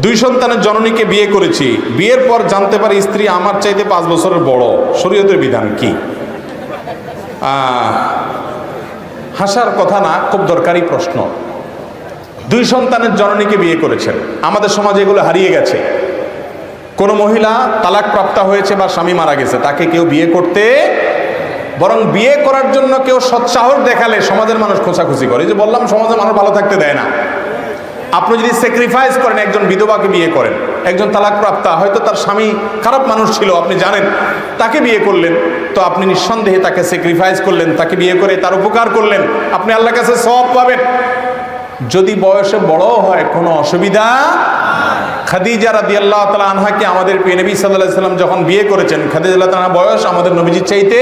দুই সন্তানের জননীকে বিয়ে করেছি। বিয়ের পর জানতে পারি স্ত্রী আমার চাইতে পাঁচ বছরের বড়। শরীয়তের বিধান কি? হাসার কথা না, খুব দরকারি প্রশ্ন। দুই সন্তানের জননীকে বিয়ে করেছেন। আমাদের সমাজে এগুলো হারিয়ে গেছে। কোনো মহিলা তালাক প্রাপ্তা হয়েছে বা স্বামী মারা গেছে, তাকে কেউ বিয়ে করতে বরং বিয়ে করার জন্য কেউ সৎসাহস দেখালে সমাজের মানুষ খোঁচাখুচি করে। যে বললাম, সমাজের মানুষ ভালো থাকতে দেয় না। আপনি যদি স্যাক্রিফাইস করেন, একজন বিধবাকে বিয়ে করেন, একজন তালাক প্রাপ্তা হয়তো তার স্বামী খারাপ মানুষ ছিল, আপনি জানেন, তাকে বিয়ে করলেন, তো আপনি নিঃসন্দেহে তাকে স্যাক্রিফাইস করলেন, তাকে বিয়ে করে তার উপকার করলেন, আপনি আল্লাহর কাছে সব পাবেন। যদি বয়সে বড় হয়, কোনো অসুবিধা খাদিজা রাদি আল্লাহ তালা আনহাকে আমাদের নবী সাল্লাহ সাল্লাম যখন বিয়ে করেছেন, খাদিজা আল্লাহ বয়স আমাদের নবীজির চাইতে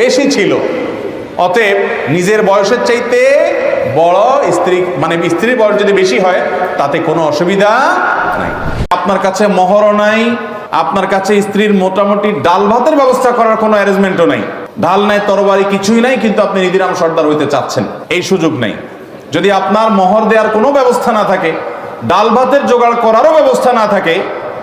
বেশি ছিল। অতএব নিজের বয়সের চাইতে বড় স্ত্রী মানে স্ত্রীর বয়স যদি বেশি হয়, তাতে কোনো অসুবিধা নাই। আপনার কাছে মহরও নাই, আপনার কাছে স্ত্রীর মোটামুটি ডাল ভাতের ব্যবস্থা করার কোনো অ্যারেঞ্জমেন্টও নাই। ডাল নাই, তরবারি কিছুই নাই, কিন্তু আপনি নিদিরাম সর্দার হইতে চাচ্ছেন, এই সুযোগ নেই। যদি আপনার মহর দেওয়ার কোনো ব্যবস্থা না থাকে, ডাল ভাতের জোগাড় করারও ব্যবস্থা না থাকে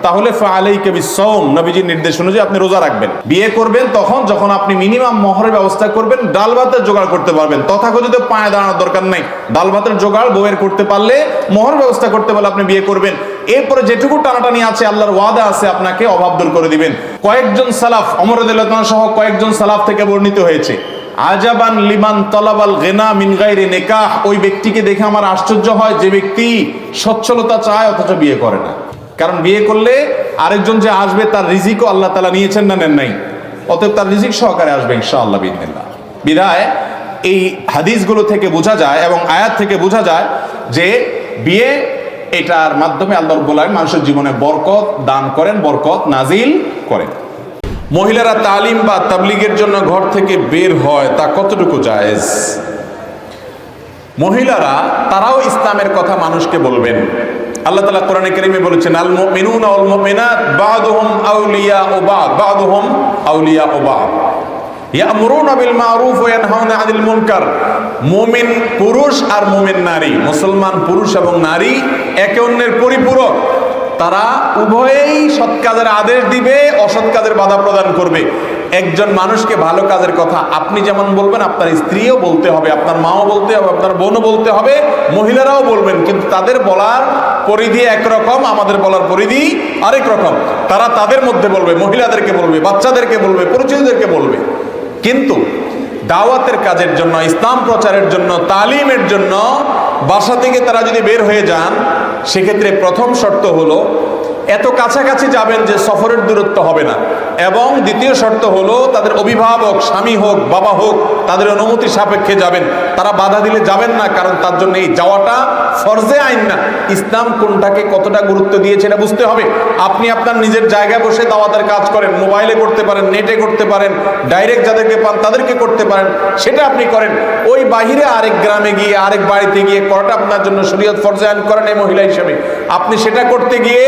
তাহলে ফালাইকে বিসম নবীজির নির্দেশ অনুযায়ী আপনি রোজা রাখবেন। বিয়ে করবেন তখন, যখন আপনি মিনিমাম মহরের ব্যবস্থা করবেন ডাল ভাতের জোগাড় করতে পারবেন। তথাকথিত পায়ে দাঁড়ানোর দরকার নাই। ডাল ভাতের জোগাড়, বউয়ের করতে পারলে মহর ব্যবস্থা করতে পারলে আপনি বিয়ে করবেন। এরপরে যেটুকু টানাটানি আছে, আল্লাহর ওয়াদা আছে, আপনাকে অভাব দূর করে দিবেন। কয়েকজন সালাফ অমরদুল্লাহ সহ কয়েকজন সালাফ থেকে বর্ণিত হয়েছে। আজাবান লিমান তলাবাল গেনা মিন গাইরে নেকাহ, ওই ব্যক্তিকে দেখে আমার আশ্চর্য হয় যে ব্যক্তি সচ্ছলতা চায়, অথচ বিয়ে করে না। কারণ বিয়ে করলে আরেকজন যে আসবে তার রিজিকও আল্লাহ তালা নিয়েছেন না নেন নাই? অতএব তার রিজিক সহকারে আসবে ইনশাআল্লাহ বিদিনিল্লাহ বিধায় এই হাদিসগুলো থেকে বোঝা যায় এবং আয়াত থেকে বোঝা যায় যে বিয়ে এটার মাধ্যমে আল্লাহ রব্বুল আলামিন মানুষের জীবনে বরকত দান করেন, বরকত নাজিল করেন। মহিলারা তালিম বা তাবলিগের জন্য ঘর থেকে বের হয় তা কতটুকু জায়েজ? মহিলারা, তারাও ইসলামের কথা মানুষকে বলবেন। আল্লাহ তালা কোরআনে কেরিমে বলেছেন, আল মিনুন আল মিনাত বাদুহম আউলিয়া ও বাদ, বাদুহম আউলিয়া ও বাদ। ইয়ামুরুনা বিল মারুফ ওয়া ইয়ানহাউনা আনিল মুনকার। মুমিন পুরুষ আর মুমিন নারী, মুসলমান পুরুষ এবং নারী একে অন্যের পরিপূরক। তারা উভয়েই সৎ কাজের আদেশ দিবে, অসৎ কাজের বাধা প্রদান করবে। একজন মানুষকে ভালো কাজের কথা আপনি যেমন বলবেন, আপনার স্ত্রীও বলতে হবে, আপনার মাও বলতে হবে, আপনার বোনও বলতে হবে, মহিলারাও বলবেন, কিন্তু তাদের বলার পরিধি একরকম, আমাদের বলার পরিধি আরেক রকম। তারা তাদের মধ্যে বলবে, মহিলাদেরকে বলবে, বাচ্চাদেরকে বলবে, পরিচিতদেরকে বলবে। কিন্তু দাওয়াতের কাজের জন্য, ইসলাম প্রচারের জন্য, তালিমের জন্য, বাসা থেকে তারা যদি বের হয়ে যান সেক্ষেত্রে প্রথম শর্ত হলো এত কাছাকাছি যাবেন যে সফরের দূরত্ব হবে না। এবং দ্বিতীয় শর্ত হলো, তাদের অভিভাবক, স্বামী হোক, বাবা হোক, তাদের অনুমতি সাপেক্ষে যাবেন। তারা বাধা দিলে যাবেন না, কারণ তার জন্য এই যাওয়াটা ফরজে আইন না। ইসলাম কোনটাকে কতটা গুরুত্ব দিয়েছে এটা বুঝতে হবে। আপনি আপনার নিজের জায়গায় বসে দাওয়াতের কাজ করেন, মোবাইলে করতে পারেন, নেটে করতে পারেন, ডাইরেক্ট যাদেরকে পান তাদেরকে করতে পারেন, সেটা আপনি করেন। ওই বাহিরে আরেক গ্রামে গিয়ে, আরেক বাড়িতে গিয়ে করাটা আপনার জন্য শরীয়ত ফরজে আইন করেন এই মহিলা হিসেবে। আপনি সেটা করতে গিয়ে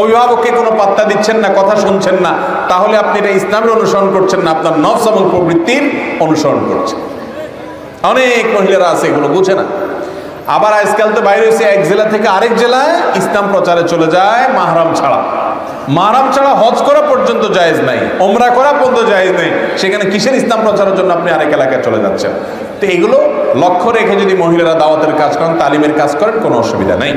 অভিভাবককে কোনো পাত্তা দিচ্ছেন না, কথা শুনছেন না, তাহলে আপনি এটা ইসলামের অনুসরণ করছেন না, আপনার নফস এবং প্রবৃত্তির অনুসরণ করছেন। অনেক মহিলারা আছে, এগুলো বুঝে না। আবার আজকাল তো বাইরে এসে এক জেলা থেকে আরেক জেলায় ইসলাম প্রচারে চলে যায় মাহরাম ছাড়া। মাহরাম ছাড়া হজ করা পর্যন্ত জায়েজ নাই ওমরা করা পর্যন্ত জায়েজ নেই, সেখানে কিসের ইসলাম প্রচারের জন্য আপনি আরেক এলাকায় চলে যাচ্ছেন? তো এগুলো লক্ষ্য রেখে যদি মহিলারা দাওয়াতের কাজ করেন, তালিমের কাজ করেন, কোনো অসুবিধা নাই।